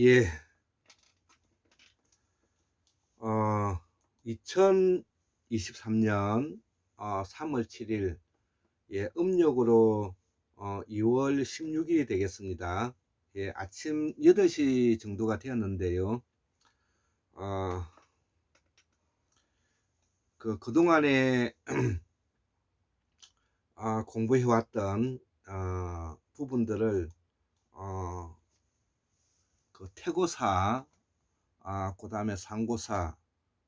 예. 어, 2023년 어, 3월 7일 예, 음력으로 어, 2월 16일이 되겠습니다. 예, 아침 8시 정도가 되었는데요. 어, 그, 그동안에 아, 공부해왔던 어, 부분들을 어, 그 태고사, 아, 그 다음에 상고사,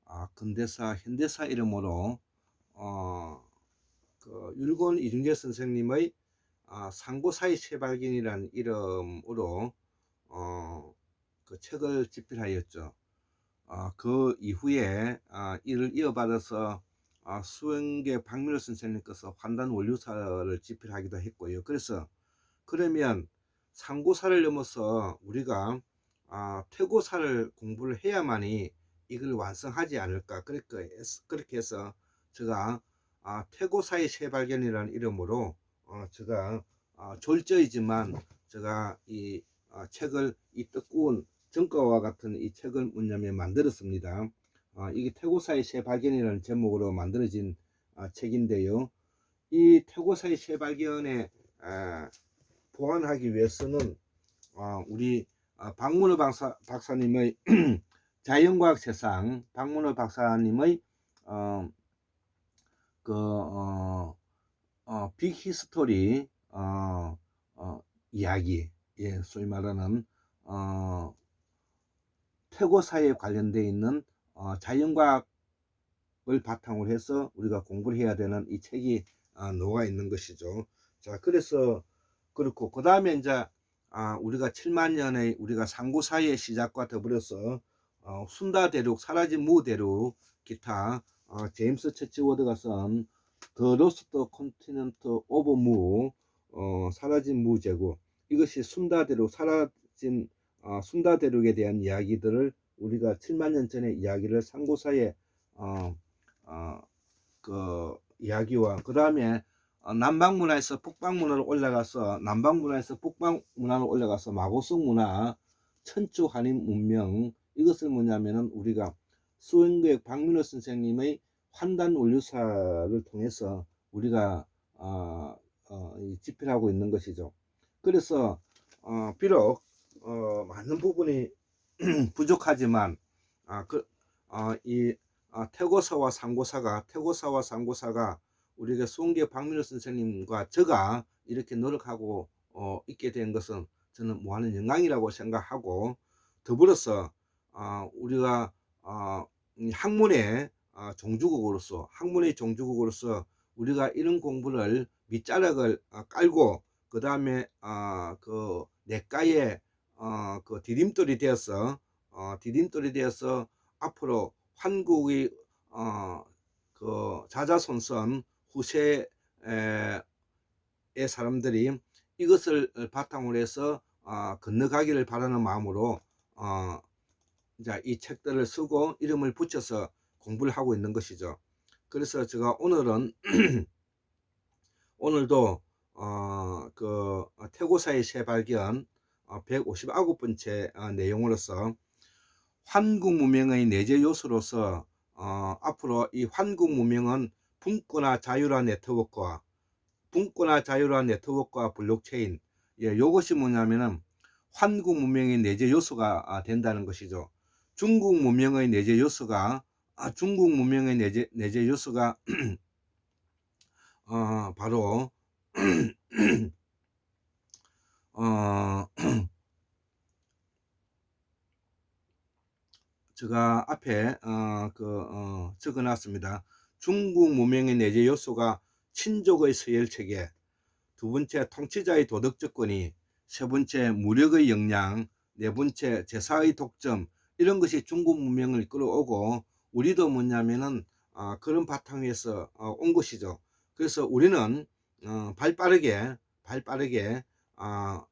아, 근대사, 현대사 이름으로 어, 그 율곤 이중재 선생님의 아, 상고사의 재발견이라는 이름으로 어, 그 책을 집필하였죠. 아, 그 이후에 아, 이를 이어받아서 아, 수행계 박민호 선생님께서 환단 원류사를 집필하기도 했고요. 그래서 그러면 상고사를 넘어서 우리가 아, 퇴고사를 공부를 해야만이 이걸 완성하지 않을까 그렇게 해서, 그렇게 해서 제가 아, 퇴고사의 재발견이라는 이름으로 어, 제가 아, 졸저이지만 제가 이 아, 책을 이 뜨거운 정가와 같은 이 책을 뭐냐면 만들었습니다. 아, 이게 태고사의 재발견이라는 제목으로 만들어진 아, 책인데요. 이 태고사의 재발견에 아, 보완하기 위해서는 아, 우리 아, 박문호 박사, 박사님의 자연과학 세상 박문호 박사님의 어, 그 어, 어, 빅히스토리 어, 어, 이야기 예, 소위 말하는 어, 퇴고사에 관련되어 있는 어, 자연과학을 바탕으로 해서 우리가 공부를 해야 되는 이 책이 아, 녹아 있는 것이죠. 자, 그래서 그렇고 그 다음에 이제 아, 우리가 7만 년의 우리가 상고사의 시작과 더불어서 어, 순다 대륙, 사라진 무 대륙, 기타 어, 제임스 처치워드가 쓴 The Lost Continent of Mu, 어, 사라진 무 제국. 이것이 순다 대륙, 사라진 어, 순다 대륙에 대한 이야기들을 우리가 7만 년 전의 이야기를 상고사의 어, 어, 그 이야기와 그 다음에 어, 남방 문화에서 북방 문화로 올라가서 남방 문화에서 북방 문화로 올라가서 마고성 문화, 천추 한인 문명 이것을 뭐냐면은 우리가 수행교육 박민호 선생님의 환단 원류사를 통해서 우리가 어, 어, 이 집필하고 있는 것이죠. 그래서 어, 비록 어, 많은 부분이 부족하지만 아, 그, 아, 이 아, 태고사와 상고사가 태고사와 상고사가 우리가 수원계 박민호 선생님과 제가 이렇게 노력하고 어, 있게 된 것은 저는 무한한 영광이라고 생각하고 더불어서 어, 우리가 어, 이 학문의 어, 종주국으로서 학문의 종주국으로서 우리가 이런 공부를 밑자락을 어, 깔고 그 다음에 어, 그 내과의 어, 그 디딤돌이 되어서 어, 디딤돌이 되어서 앞으로 한국의 어, 그 자자손손 후세의 사람들이 이것을 바탕으로 해서 어, 건너가기를 바라는 마음으로 어, 이 책들을 쓰고 이름을 붙여서 공부를 하고 있는 것이죠. 그래서 제가 오늘은 오늘도 어, 그 태고사의 새발견 어, 159번째 어, 내용으로서 환국 문명의 내재 요소로서 어, 앞으로 이 환국 문명은 분권화 자율화 네트워크와 분권화 자율화 네트워크와 블록체인 예, 이것이 뭐냐면은 환국 문명의 내재 요소가 아, 된다는 것이죠. 중국 문명의 내재 요소가 아, 중국 문명의 내재, 내재 요소가 어, 바로 어, 제가 앞에 어, 그, 어, 적어놨습니다. 중국 문명의 내재 요소가 친족의 서열 체계, 두 번째 통치자의 도덕적 권위, 세 번째 무력의 역량, 네 번째 제사의 독점 이런 것이 중국 문명을 끌어오고 우리도 뭐냐면은 어, 그런 바탕 위에서 어, 온 것이죠. 그래서 우리는 어, 발 빠르게 발 빠르게 어,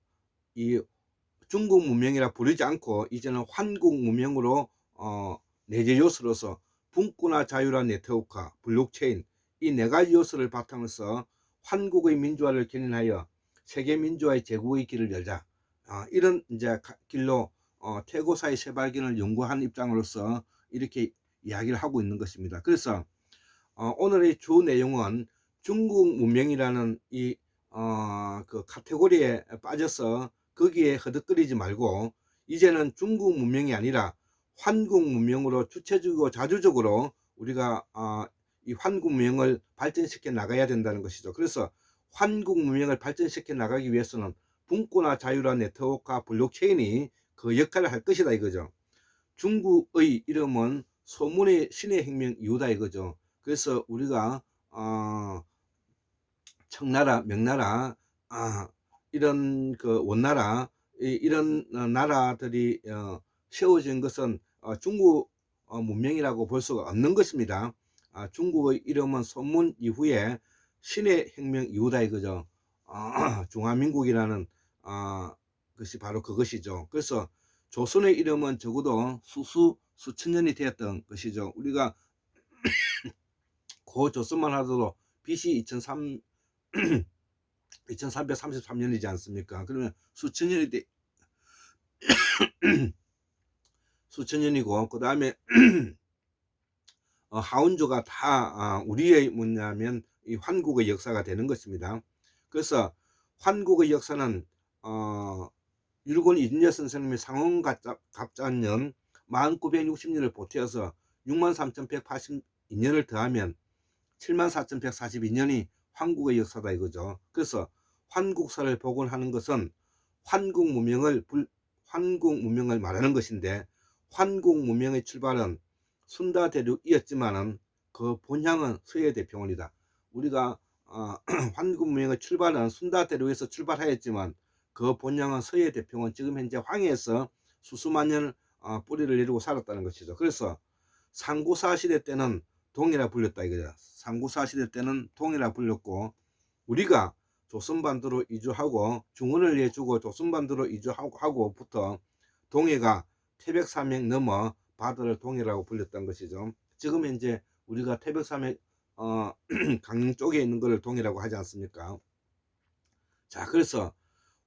이 중국 문명이라 부르지 않고 이제는 환국 문명으로 어, 내재 요소로서 분권화 자율화 네트워크화 블록체인 이 네 가지 요소를 바탕으로서 한국의 민주화를 견인하여 세계 민주화의 제국의 길을 열자 어, 이런 이제 가, 길로 어, 태고사의 새발견을 연구한 입장으로서 이렇게 이야기를 하고 있는 것입니다. 그래서 어, 오늘의 주 내용은 중국 문명이라는 이 어, 그 카테고리에 빠져서 거기에 허덕거리지 말고 이제는 중국 문명이 아니라 환국 문명으로 주체적이고 자주적으로 우리가 어, 이 환국 문명을 발전시켜 나가야 된다는 것이죠. 그래서 환국 문명을 발전시켜 나가기 위해서는 분권화 자유화 네트워크와 블록체인이 그 역할을 할 것이다 이거죠. 중국의 이름은 소문의 신의 혁명 이후다 이거죠. 그래서 우리가 어, 청나라, 명나라, 아, 이런 그 원나라 이, 어, 나라들이 어, 세워진 것은 어, 중국 어, 문명이라고 볼 수가 없는 것입니다. 아, 중국의 이름은 소문 이후에 신의 혁명 이후다 이거죠. 아, 중화민국이라는 아, 것이 바로 그것이죠. 그래서 조선의 이름은 적어도 수수 수천 년이 되었던 것이죠. 우리가 고 조선만 하더라도 BC 2003 2333년이지 않습니까? 그러면 수천 년이 돼 수천 년이고 그 다음에 어, 하운조가 다 아, 우리의 뭐냐면 이 환국의 역사가 되는 것입니다. 그래서 환국의 역사는 어, 율곤 이준여 선생님이 상원갑자년 1960년을 보태어서 63,182년을 더하면 74,142년이 환국의 역사다 이거죠. 그래서 환국사를 복원하는 것은 환국 문명을 불, 환국 문명을 말하는 것인데 환국 문명의 출발은 순다 대륙이었지만은 그 본향은 서해 대평원이다. 우리가 어, 환국 문명의 출발은 순다 대륙에서 출발하였지만 그 본향은 서해 대평원 지금 현재 황해에서 수수만 년 어, 뿌리를 내리고 살았다는 것이죠. 그래서 상구사 시대 때는 동이라 불렸다 이거죠. 상구사 시대 때는 동이라 불렸고 우리가 조선반도로 이주하고 중원을 내주고 조선반도로 이주하고부터 동해가 태백산맥 넘어 바다를 동해라고 불렸던 것이죠. 지금 현재 우리가 태백산맥 어, 강릉 쪽에 있는 것을 동해라고 하지 않습니까? 자, 그래서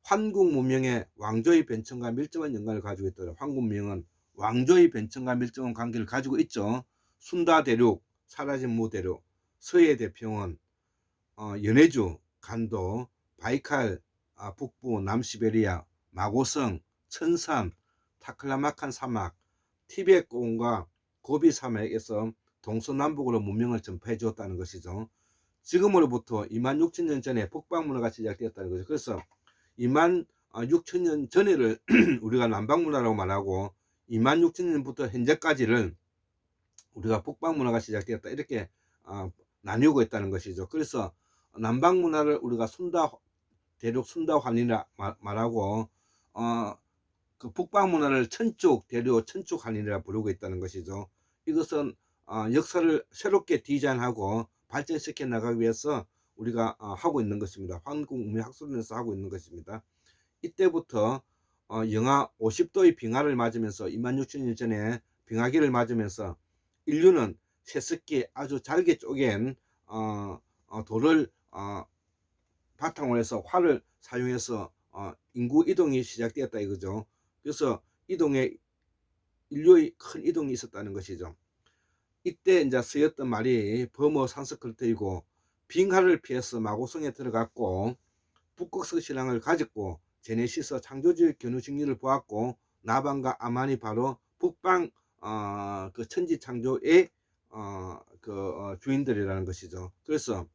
환국 문명의 왕조의 변천과 밀접한 연관을 가지고 있더라. 환국 문명은 왕조의 변천과 밀접한 관계를 가지고 있죠. 순다 대륙, 사라진 무 대륙, 서해 대평원, 어, 연해주, 간도, 바이칼, 아, 북부, 남시베리아, 마고성, 천산, 타클라마칸 사막, 티베트 공과 고비 사막에서 동서남북으로 문명을 전파해 주었다는 것이죠. 지금으로부터 2만 6천 년 전에 북방 문화가 시작되었다는 거죠. 그래서 2만 6천 년 전에를 우리가 남방 문화라고 말하고 2만 6천 년부터 현재까지를 우리가 북방 문화가 시작되었다 이렇게 어, 나뉘고 있다는 것이죠. 그래서 남방 문화를 우리가 순다 대륙 순다 환이라 말하고 어, 그 북방 문화를 천쪽 대륙 천쪽 환이라 부르고 있다는 것이죠. 이것은 어, 역사를 새롭게 디자인하고 발전시켜 나가기 위해서 우리가 어, 하고 있는 것입니다. 한국문명학술원에서 하고 있는 것입니다. 이때부터 어, 영하 50도의 빙하를 맞으면서 2만 6천 년 전에 빙하기를 맞으면서 인류는 세습기 아주 잘게 쪼갠 어, 어, 돌을 어, 바탕으로 해서 활을 사용해서 어, 인구 이동이 시작되었다 이거죠. 그래서 이동에 인류의 큰 이동이 있었다는 것이죠. 이때 이제 쓰였던 말이 범어 산스크리트이고 빙하를 피해서 마고성에 들어갔고 북극성 신앙을 가졌고 제네시스 창조주의 견우 정리를 보았고 나반과 아만이 바로 북방 어, 그 천지 창조의 어, 그 어, 주인들이라는 것이죠. 그래서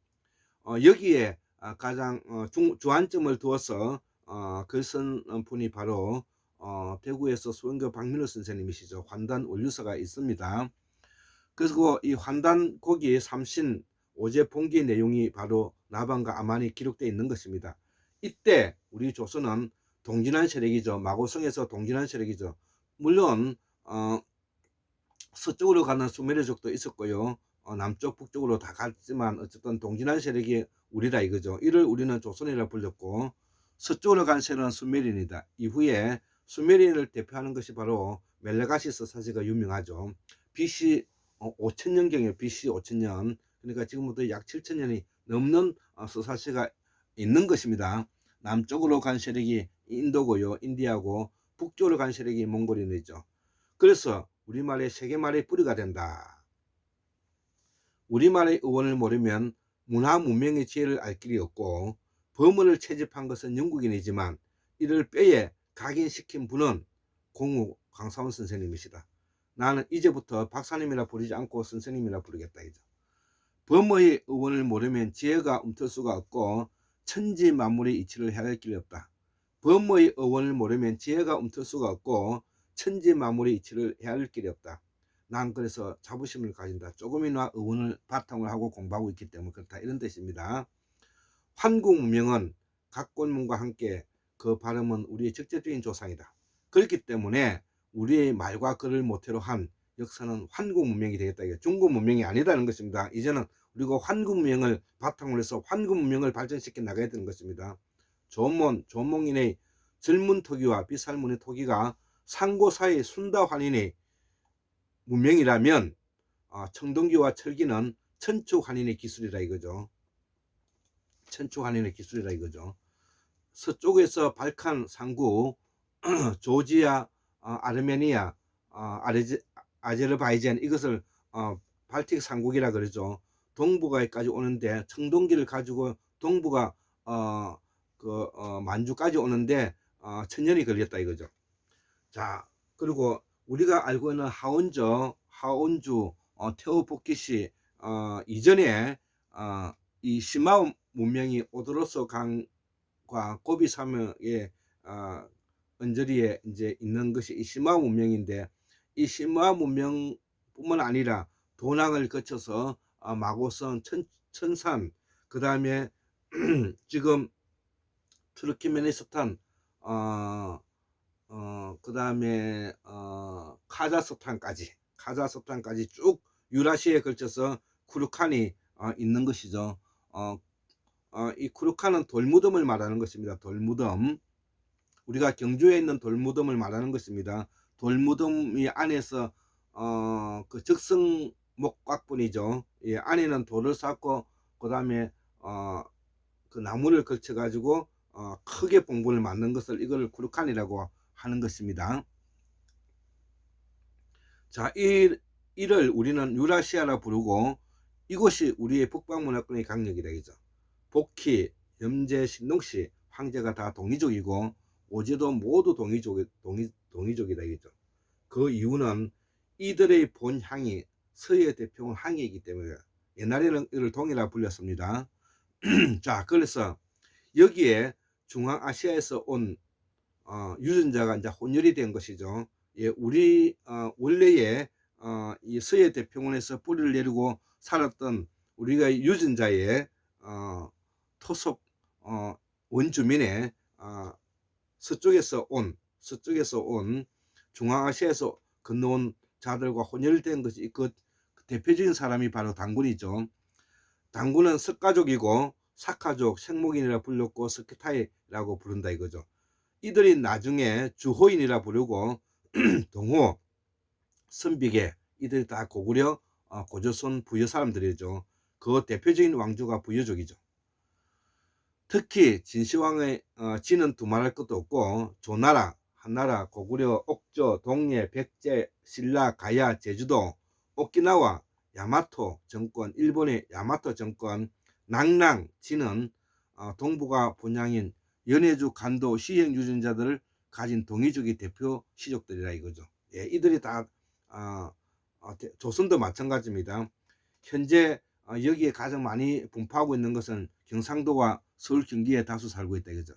어, 여기에 아, 가장 어, 중, 주안점을 두어서 어, 글쓴 분이 바로 어, 대구에서 수원교 박민호 선생님이시죠. 환단 원류서가 있습니다. 그리고 이 환단 거기에 삼신 오제 봉기 내용이 바로 나반과 아만이 기록되어 있는 것입니다. 이때 우리 조선은 동진한 세력이죠. 마고성에서 동진한 세력이죠. 물론 어, 서쪽으로 가는 수메르족도 있었고요. 어, 남쪽 북쪽으로 다 갔지만 어쨌든 동진한 세력이 우리라 이거죠. 이를 우리는 조선이라 불렸고 서쪽으로 간 세력은 수메린이다. 이후에 수메린을 대표하는 것이 바로 멜레가시스 사시가 유명하죠. BC 5천년경에 어, BC 5천년 그러니까 지금부터 약 7천년이 넘는 어, 서사시가 있는 것입니다. 남쪽으로 간 세력이 인도고요. 인디아고 북쪽으로 간 세력이 몽골인이죠. 그래서 우리말의 세계말의 뿌리가 된다. 우리말의 의원을 모르면 문화 문명의 지혜를 알 길이 없고 범어를 채집한 것은 영국인이지만 이를 뼈에 각인시킨 분은 공우 강사원 선생님이시다. 나는 이제부터 박사님이라 부르지 않고 선생님이라 부르겠다 이죠. 범어의 의원을 모르면 지혜가 움틀 수가 없고 천지 만물의 이치를 헤아릴 길이 없다. 범어의 의원을 모르면 지혜가 움틀 수가 없고 천지 만물의 이치를 헤아릴 길이 없다. 난 그래서 자부심을 가진다. 조금이나 의원을 바탕으로 하고 공부하고 있기 때문에 그렇다. 이런 뜻입니다. 환국 문명은 각 권문과 함께 그 발음은 우리의 직접적인 조상이다. 그렇기 때문에 우리의 말과 글을 모태로 한 역사는 환국 문명이 되겠다. 이게 중국 문명이 아니다는 것입니다. 이제는 우리가 환국 문명을 바탕으로 해서 환국 문명을 발전시켜 나가야 되는 것입니다. 조몬, 조몽인의 젊은 토기와 비살문의 토기가 상고사의 순다 환인의 문명이라면 아, 청동기와 철기는 천축 환인의 기술이라 이거죠. 천축 환인의 기술이라 이거죠. 서쪽에서 발칸 상구, 조지아, 어, 아르메니아, 어, 아르제, 아제르바이잔 이것을 어, 발틱 상국이라 그러죠. 동북아까지 오는데 청동기를 가지고 동북아 어, 그 어, 만주까지 오는데 어, 천년이 걸렸다 이거죠. 자 그리고 우리가 알고 있는 하원저, 하원주, 어, 테오포키시 어, 이전에 어, 이 시마오 문명이 오드로스 강 과 고비 사명의 어, 언저리에 이제 있는 것이 이 시마오 문명인데 이 시마오 문명뿐만 아니라 도낭을 거쳐서 어, 마고선, 천, 천산, 그 다음에 지금 트르키메니스탄, 어, 어, 그 다음에 어, 카자흐스탄까지, 카자흐스탄까지 쭉 유라시아에 걸쳐서 쿠르칸이 어, 있는 것이죠. 어, 어, 이 쿠르칸은 돌무덤을 말하는 것입니다. 돌무덤. 우리가 경주에 있는 돌무덤을 말하는 것입니다. 돌무덤이 안에서 어, 그 적성 목각분이죠. 예, 안에는 돌을 쌓고 그 다음에 어, 그 나무를 걸쳐 가지고 어, 크게 봉분을 만든 것을 이걸 쿠르칸이라고 하는 것입니다. 자, 이, 이를 우리는 유라시아라 부르고 이곳이 우리의 북방문화권의 강력이다 이죠. 복희, 염제, 신동씨, 황제가 다 동이족이고 오제도 모두 동이족, 동이, 동이족이다 이죠. 그 이유는 이들의 본향이 서해 대표는 항해이기 때문에 옛날에는 이를 동이라 불렸습니다. 자, 그래서 여기에 중앙아시아에서 온 어, 유전자가 이제 혼혈이 된 것이죠. 예, 우리 어, 원래의 어, 이 서해 대평원에서 뿌리를 내리고 살았던 우리가 유전자의 어, 토속 어, 원주민의 어, 서쪽에서 온 서쪽에서 온 중앙아시아에서 건너온 자들과 혼혈된 것이 그 대표적인 사람이 바로 당군이죠. 당군은 석가족이고 사카족, 생목인이라 불렸고 스키타이라고 부른다 이거죠. 이들이 나중에 주호인이라 부르고 동호, 선비계 이들이 다 고구려 어, 고조선 부여 사람들이죠. 그 대표적인 왕조가 부여족이죠. 특히 진시황의 어, 지는 두말할 것도 없고 조나라, 한나라, 고구려, 옥조, 동예, 백제, 신라, 가야, 제주도, 오키나와, 야마토 정권, 일본의 야마토 정권, 낭랑, 지는 어, 동북아 본향인 연해주, 간도, 시행 유전자들을 가진 동이족의 대표 시족들이라 이거죠. 예, 이들이 다 어, 어, 조선도 마찬가지입니다. 현재 어, 여기에 가장 많이 분포하고 있는 것은 경상도와 서울 경기에 다수 살고 있다 이거죠.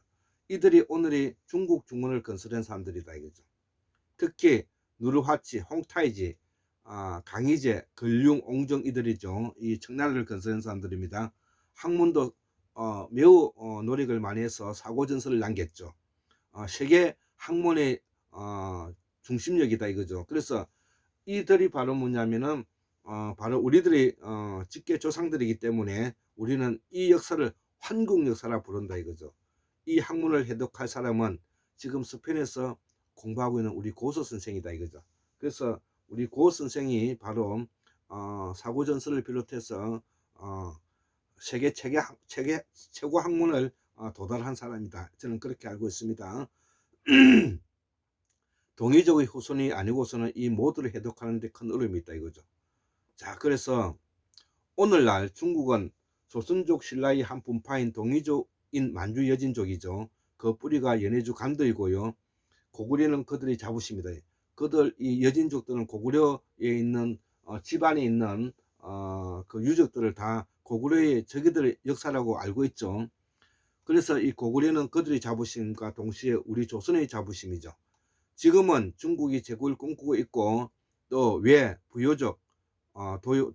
이들이 오늘의 중국 중원을 건설한 사람들이다 이거죠. 특히 누르화치, 홍타이지, 아, 강희제, 근룡, 옹정 이들이죠. 이 청나라를 건설한 사람들입니다. 학문도 어, 매우 어, 노력을 많이 해서 사고 전설을 남겼죠. 어, 세계 학문의 어, 중심력이다 이거죠. 그래서 이들이 바로 뭐냐면은 어, 바로 우리들의 어, 직계 조상들이기 때문에 우리는 이 역사를 환국 역사라 부른다 이거죠. 이 학문을 해독할 사람은 지금 스페인에서 공부하고 있는 우리 고소 선생이다 이거죠. 그래서 우리 고 선생이 바로 어, 사고 전설을 비롯해서 어, 세계 최계, 최계 최고 학문을 어, 도달한 사람이다. 저는 그렇게 알고 있습니다. 동의적의 후손이 아니고서는 이 모두를 해독하는 데 큰 어려움이 있다 이거죠. 자, 그래서 오늘날 중국은 조선족 신라의 한 분파인 동이족인 만주 여진족이죠. 그 뿌리가 연해주 간도이고요. 고구려는 그들의 자부심이다. 그들 이 여진족들은 고구려에 있는 어, 집안에 있는 어, 그 유적들을 다 고구려의 저기들의 역사라고 알고 있죠. 그래서 이 고구려는 그들의 자부심과 동시에 우리 조선의 자부심이죠. 지금은 중국이 제국을 꿈꾸고 있고 또 왜 부여족 어, 도,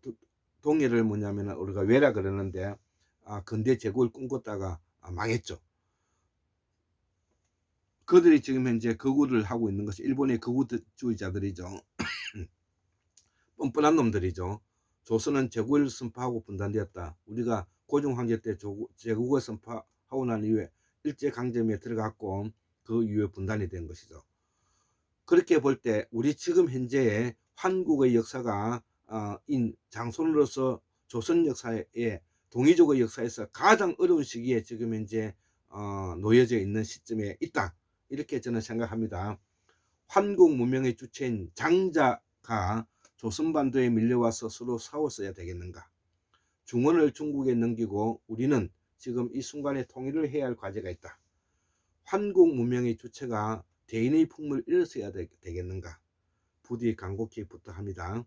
동해를 뭐냐면 우리가 왜라 그러는데 아, 근대 제국을 꿈꿨다가 아, 망했죠. 그들이 지금 현재 거구를 하고 있는 것이 일본의 거구주의자들이죠. 뻔뻔한 놈들이죠. 조선은 제국을 선포하고 분단되었다. 우리가 고종 황제 때 제국을 선포하고 난 이후에 일제 강점기에 들어갔고 그 이후에 분단이 된 것이죠. 그렇게 볼 때 우리 지금 현재의 한국의 역사가 어, 인 장손으로서 조선 역사에 동이족의 역사에서 가장 어려운 시기에 지금 현재 어, 놓여져 있는 시점에 있다. 이렇게 저는 생각합니다. 한국 문명의 주체인 장자가 조선반도에 밀려와서 서로 싸웠어야 되겠는가? 중원을 중국에 넘기고 우리는 지금 이 순간에 통일을 해야 할 과제가 있다. 한국 문명의 주체가 대인의 품을 되, 되겠는가? 부디 간곡히 부탁합니다.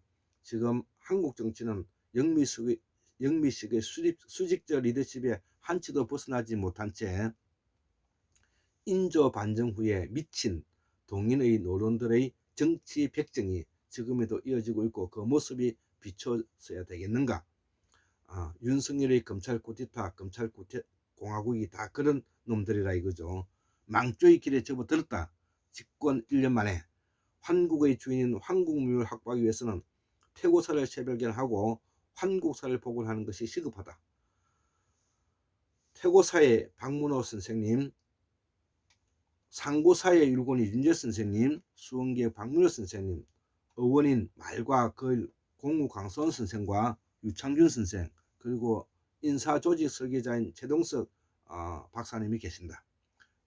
지금 한국 정치는 영미식의, 영미식의 수립, 수직적 리더십에 한치도 벗어나지 못한 채 인조 반정 후에 미친 동인의 노론들의 정치 백정이 지금에도 이어지고 있고 그 모습이 비춰져야 되겠는가? 아, 윤석열의 검찰 쿠데타, 검찰 쿠데 공화국이 다 그런 놈들이라 이거죠. 망조의 길에 접어들었다. 집권 1년 만에 한국의 주인인 한국무를 확보하기 위해서는 태고사를 새별견하고 한국사를 복원하는 것이 시급하다. 태고사의 박문호 선생님, 상고사의 율곤이 윤재 선생님, 수원계 박문호 선생님, 어원인 말과 글 공우 강선 선생과 유창준 선생, 그리고 인사조직 설계자인 최동석 어, 박사님이 계신다.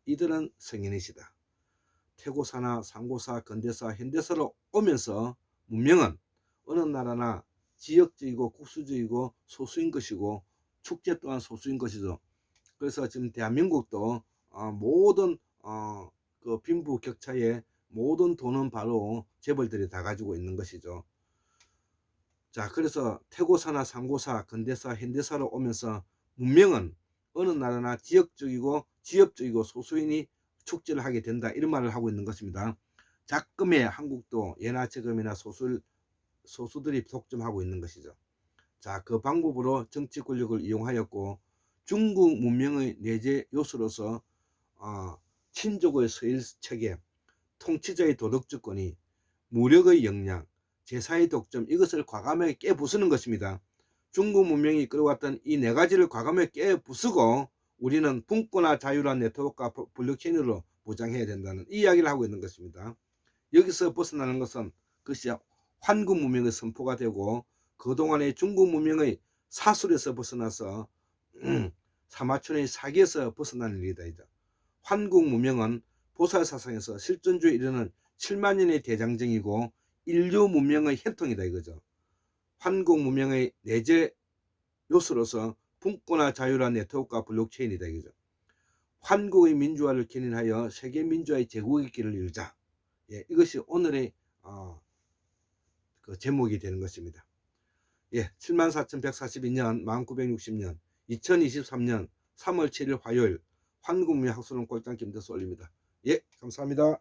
이들은 성인이시다. 태고사나 상고사, 근대사, 현대사로 오면서 문명은 어느 나라나 지역적이고 국수적이고 소수인 것이고 축제 또한 소수인 것이죠. 그래서 지금 대한민국도 어, 모든 어, 그 빈부 격차의 모든 돈은 바로 재벌들이 다 가지고 있는 것이죠. 자, 그래서 태고사나 상고사, 근대사, 현대사로 오면서 문명은 어느 나라나 지역적이고 지역적이고 소수인이 축제를 하게 된다 이런 말을 하고 있는 것입니다. 작금의 한국도 예나 지금이나 소수 소수들이 독점하고 있는 것이죠. 자, 그 방법으로 정치 권력을 이용하였고 중국 문명의 내재 요소로서 어, 친족의 서일 체계, 통치자의 도덕 주권이 무력의 역량, 제사의 독점 이것을 과감하게 깨부수는 것입니다. 중국 문명이 끌어왔던 이 네 가지를 과감하게 깨부수고 우리는 분권화 자유란 네트워크와 블록체인으로 보장해야 된다는 이 이야기를 하고 있는 것입니다. 여기서 벗어나는 것은 그것이 환국 문명의 선포가 되고 그동안의 중국 문명의 사술에서 벗어나서 음, 사마천의 사기에서 벗어나는 일이다. 환국 문명은 보살 사상에서 실존주에 이르는 7만 년의 대장정이고 인류 문명의 혈통이다 이거죠. 환국 문명의 내재 요소로서 분권화 자유란 네트워크와 블록체인이다 이거죠. 환국의 민주화를 견인하여 세계 민주화의 제국의 길을 열자. 예, 이것이 오늘의 어, 그 제목이 되는 것입니다. 예, 74,142년 1960년 2023년 3월 7일 화요일 환국민 학술론 꼴장 김대수 올립니다. 예, 감사합니다.